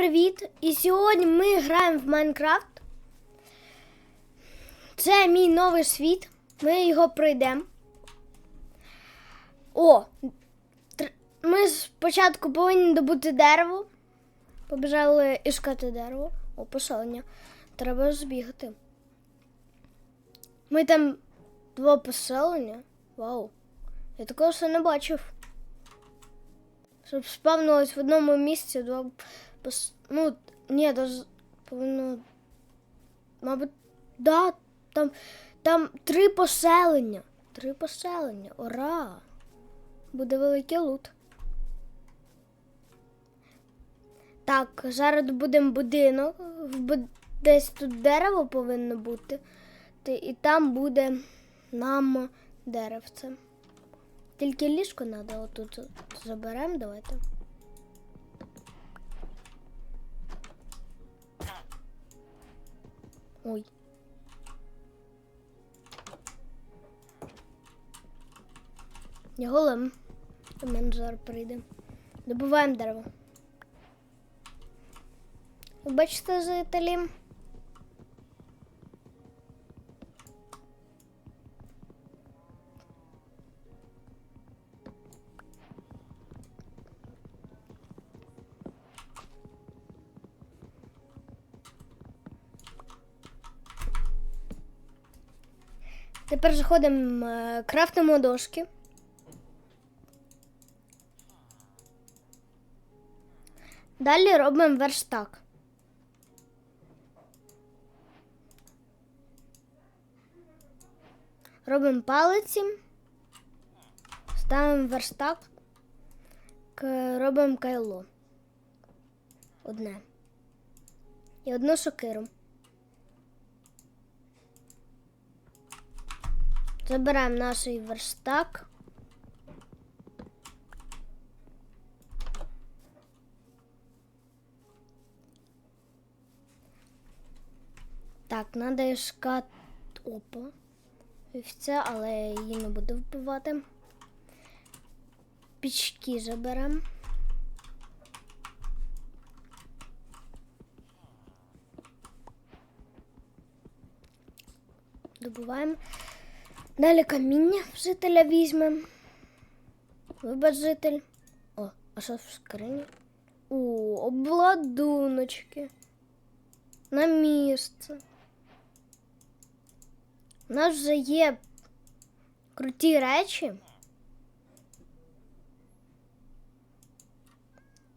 привіт! І сьогодні ми граємо в Майнкрафт. Це мій новий світ. Ми його пройдемо. О! Ми спочатку повинні добути дерево. Побіжали ішкати дерево. О, поселення. Треба збігати. Ми там два поселення. Вау. Я такого ще не бачив. Щоб спавнилось в одному місці два пос... Ну, ні, даже повинно. Мабуть, да, там, там три поселення. Три поселення. Ура! Буде великий лут. Так, зараз будемо будинок. Десь тут дерево повинно бути. І там буде нам деревце. Тільки ліжко треба отут заберемо, давайте. Ой. Я голем. Зараз прийде. Добуваємо дерево. Ви бачите жителі? Тепер заходимо, е, крафтимо дошки. Далі робимо верстак. Робимо палиці, ставимо верстак, к- робимо кайло. Одне. І одну сокиру. Забираємо наш верстак. Так, треба ішкати опа. Вівця, але її не буду вбивати. Пічки заберемо. Добуваємо. Далі каміння жителя візьмемо. Вибач житель. О, а що в скрині? О, обладуночки. На місце. У нас вже є круті речі.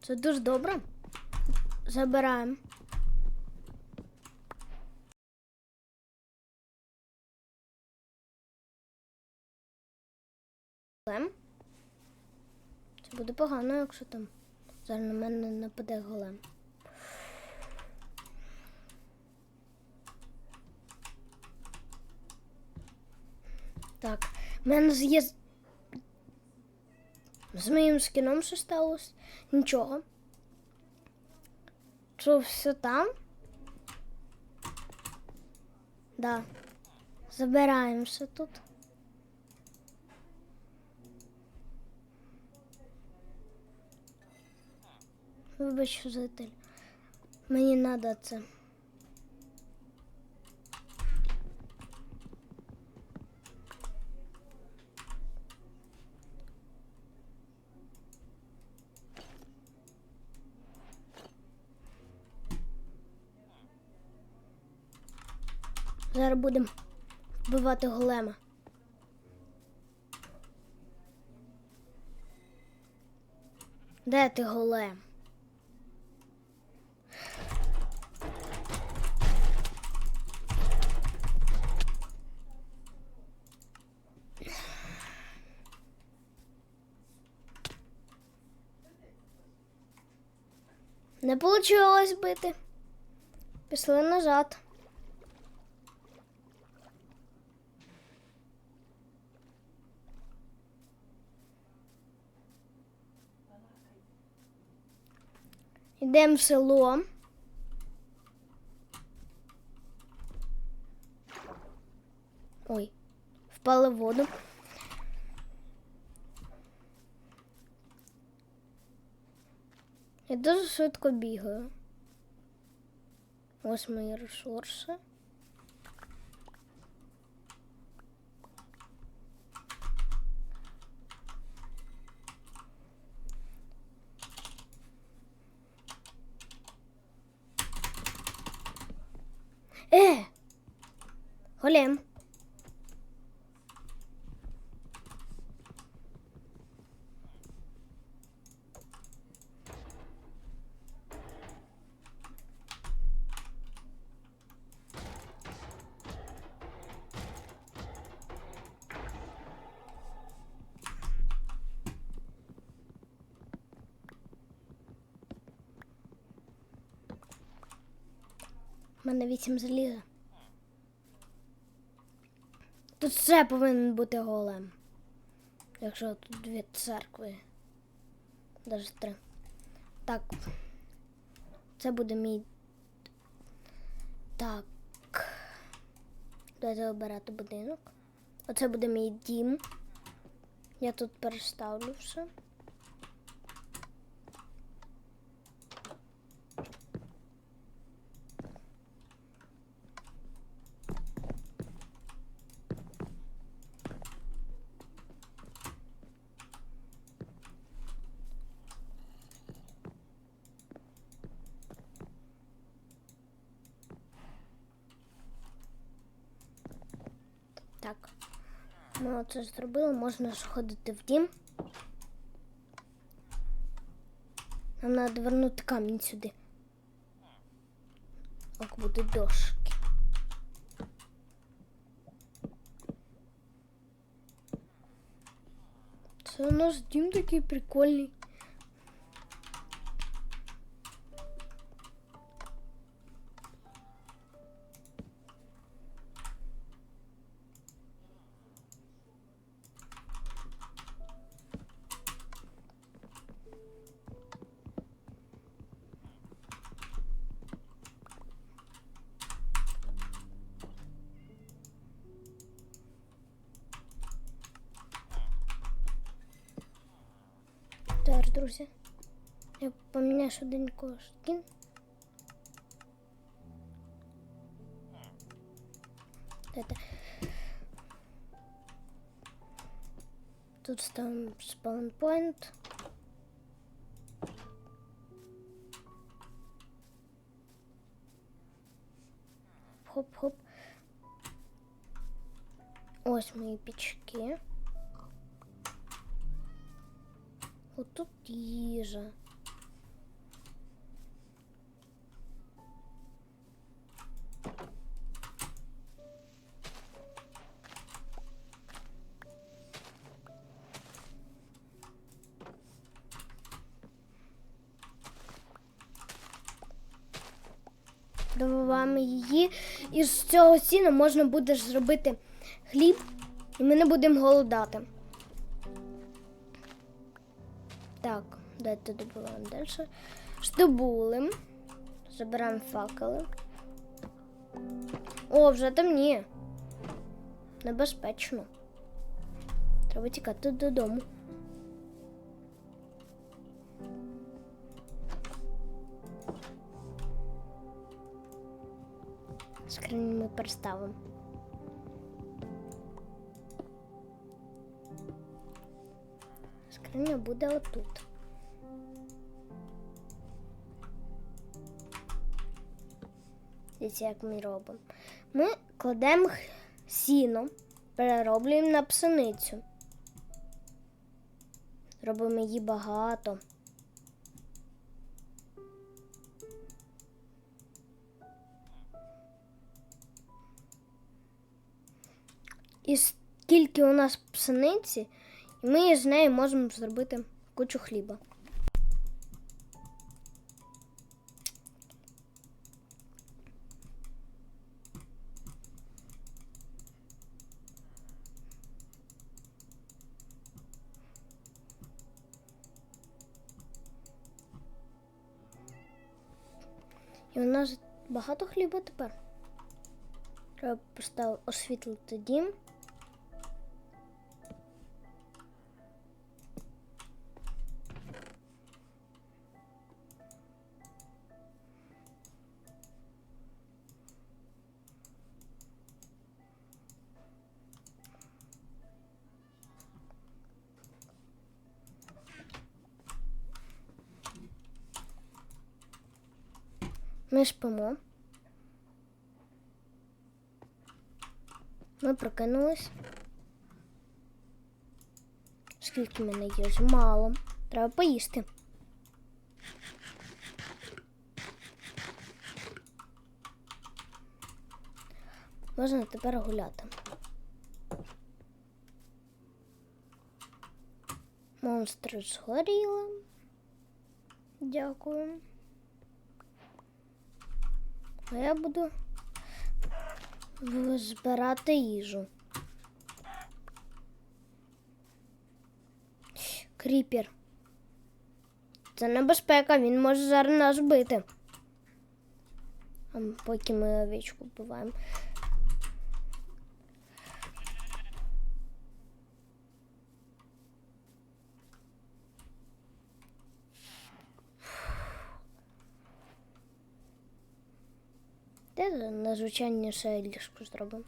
Це дуже добре. Забираємо. Буде погано, якщо там зараз на мене нападе голем. Так, в мене є. З моїм скіном що сталося? Нічого. Що все там? Да. Забираємося тут. Вибач, житель. Мені треба це. Зараз будемо вбивати голема. Де ти голем? Не вийшло бити. Пішли назад. Йдемо в село. Ой, впали воду. Я дуже швидко бігаю. Ось мої ресурси. Е! Голем. У мене вісім заліза. Тут все повинен бути голем. Якщо тут дві церкви. Навіть три. Так. Це буде мій. Так. Давайте обирати будинок. Оце буде мій дім. Я тут переставлю все. Так. Ми оце зробили, можна сходити в дім. Нам треба вернути камінь сюди. Ок, буде дошки. Це у нас дім такий прикольний. швиденько скін. Это. Тут ставим спаунпоинт. Хоп-хоп. Ось мої пічки. Отут їжа. І з цього сіна можна буде зробити хліб, і ми не будемо голодати. Так, дайте добуваємо далі. Здобули. Забираємо факели. О, вже темніє. Небезпечно. Треба тікати додому. Скриню ми переставимо. Скриня буде отут. Дивіться, як ми робимо. Ми кладемо сіно, перероблюємо на пшеницю. Робимо її багато. І скільки у нас пшениці, і ми з нею можемо зробити кучу хліба. І у нас багато хліба тепер. Треба просто освітлити дім. Ми спимо. Ми прокинулись. Скільки мене їж? Мало. Треба поїсти. Можна тепер гуляти. Монстри згоріли. Дякую. А я буду збирати їжу. Кріпер. Це небезпека, він може зараз нас бити. А поки ми овечку вбиваємо. Де найзвичайніше ліжко зробимо?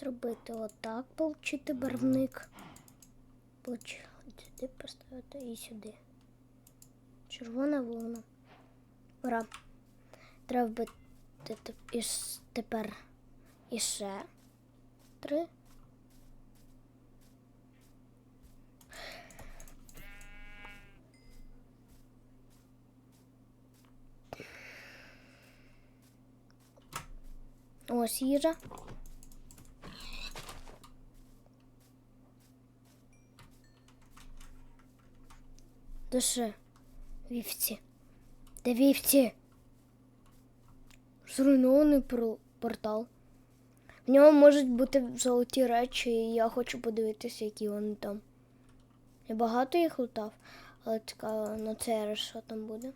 Зробити отак, получити барвник. Сюди поставити і сюди. Червона волна. Ура. Треба вбити іс- тепер іще три. Ось їжа. Душе. Вівці. Де вівці? Зруйнований портал. В ньому можуть бути золоті речі, і я хочу подивитися, які вони там. Я багато їх лутав, але цікаво на цей що там буде.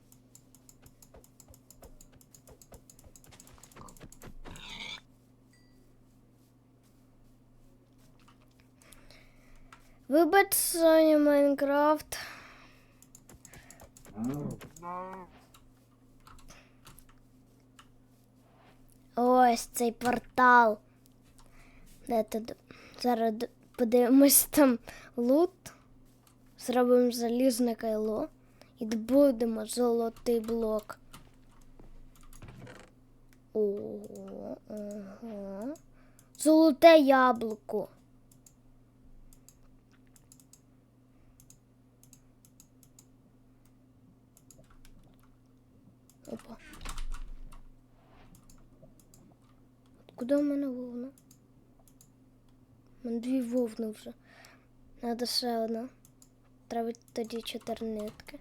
Вибач, Соня Майнкрафт. Ось цей портал. Де тут? Зараз подивимось там лут. Зробимо залізне кайло і добудемо золотий блок. Ого, ого. Золоте яблуко. Опа. Откуда в мене вовна? У мене дві вовни вже. Треба ще одна. Треба тоді чотири нитки.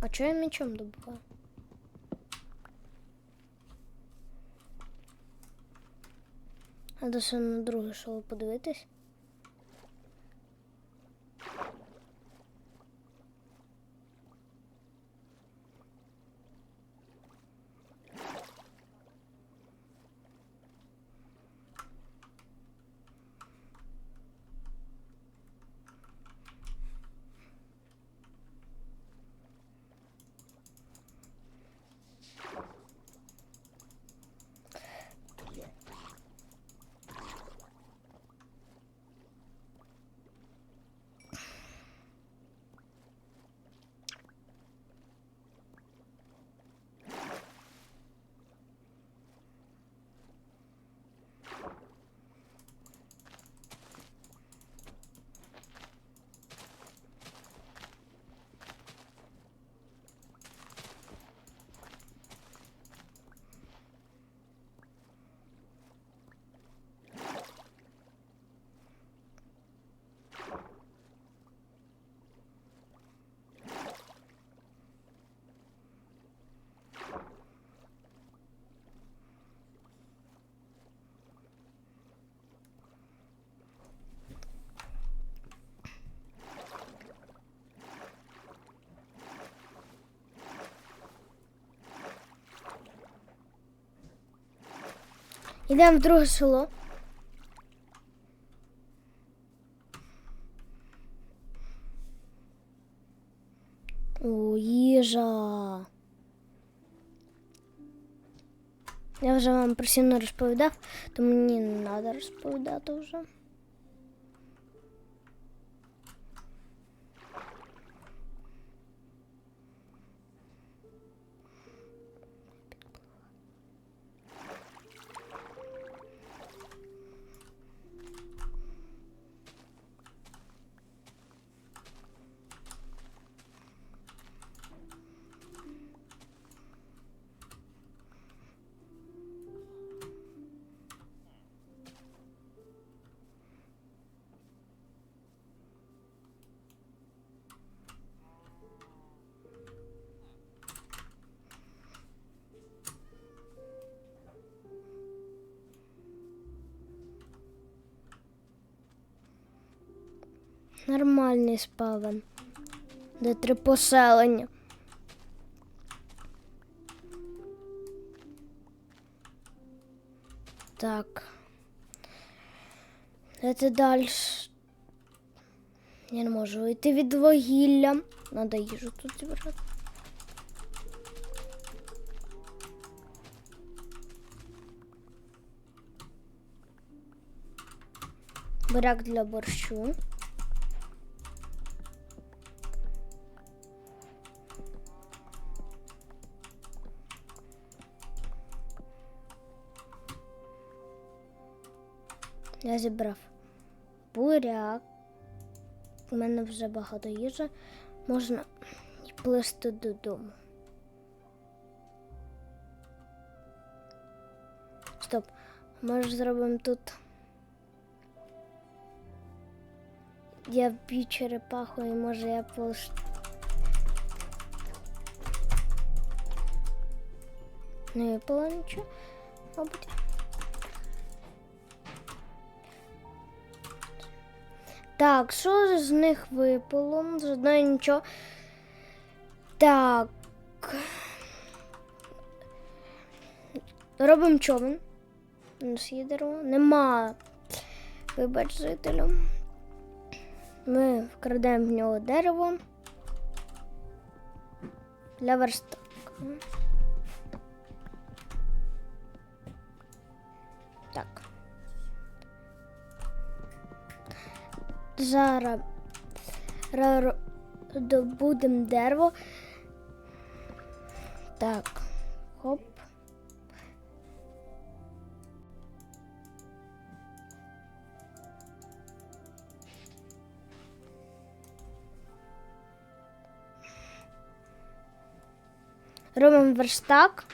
А чого я мечом добуваю? Треба ще на друге шоу подивитись. Йдемо в друге село. О, їжа. Я вже вам про сіно розповідав, то мені не треба розповідати вже. Нормальний спавен. Де три поселення. Так. Це далі. Я не можу йти від вугілля. Надо їжу тут зібрати. Буряк для борщу. Я зібрав буряк. У мене вже багато їжі. Можна плисти додому. Стоп. Може зробимо тут. Я вб'ю черепаху і може я полиш... Не випало нічого, мабуть. Так, що з них випало? З одної нічого. Так. Робимо човен. У нас є дерево. Нема. Вибач жителю. Ми вкрадемо в нього дерево. Для верстака. Так. Зараз ра- добудемо дерево. Так. Хоп. Робимо верстак.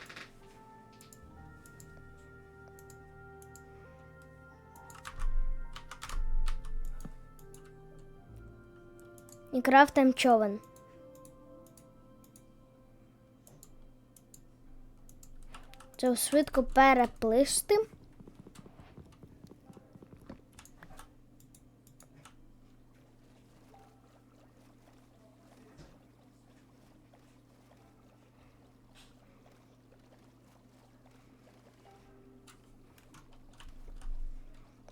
І крафтимо човен. Це швидко переплисти.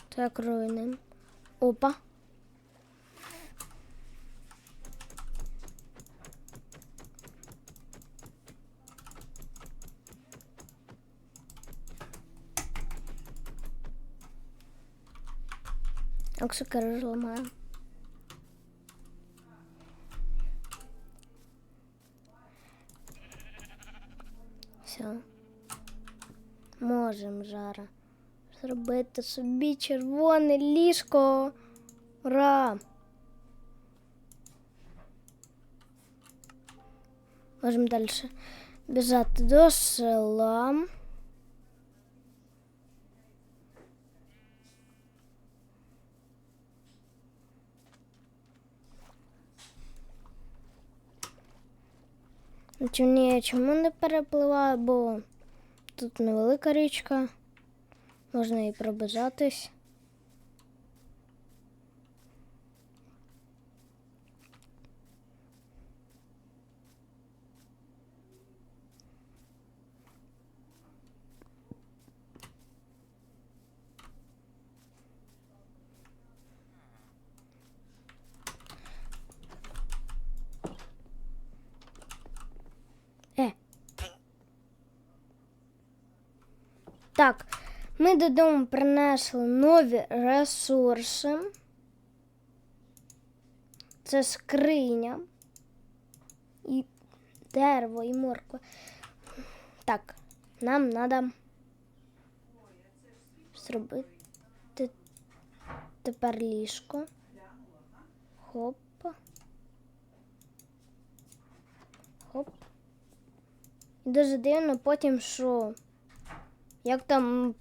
Так, руйним. Опа. Оксукер зламаю. Все. Можем жара. Зробити собі червоне ліжко. Ура! Можемо далі біжати до села. Чи ні, чому не перепливаю, бо тут невелика річка, можна і пробежатись. Так, ми додому принесли нові ресурси. Це скриня. І дерево, і морква. Так, нам треба зробити тепер ліжко. Хоп. Хоп. І дуже дивно потім, що як там.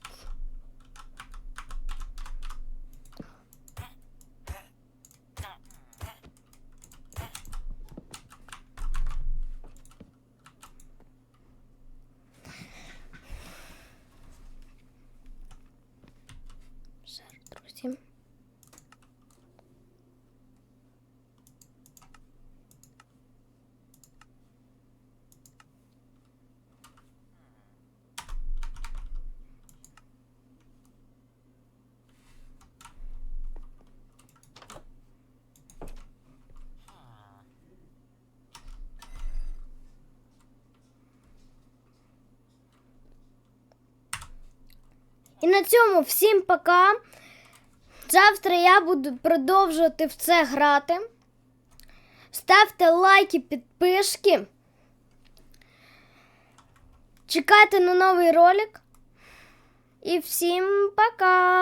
Все, друзі. І на цьому всім пока. Завтра я буду продовжувати в це грати. Ставте лайки, підписки. Чекайте на новий ролик. І всім пока!